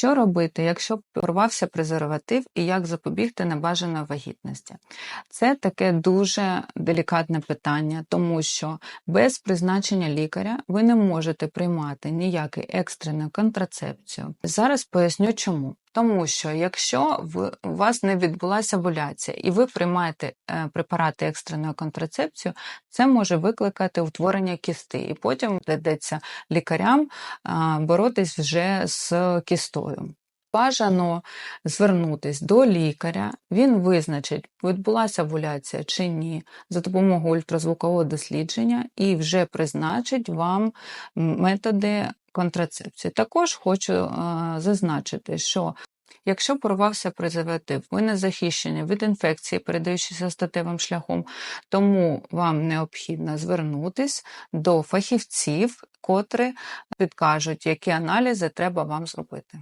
Що робити, якщо порвався презерватив, і як запобігти небажаної вагітності? Це таке дуже делікатне питання, тому що без призначення лікаря ви не можете приймати ніяку екстрену контрацепцію. Зараз поясню чому. Тому що якщо у вас не відбулася овуляція і ви приймаєте е, препарати екстреної контрацепції, це може викликати утворення кісти, і потім доведеться лікарям боротись вже з кістою. Бажано звернутись до лікаря, він визначить, відбулася овуляція чи ні, за допомогою ультразвукового дослідження і вже призначить вам методи контрацепції. Також хочу е, зазначити, що Якщо порвався презерватив, ви не захищені від інфекції, передаючися статевим шляхом, тому вам необхідно звернутись до фахівців, котрі підкажуть, які аналізи треба вам зробити.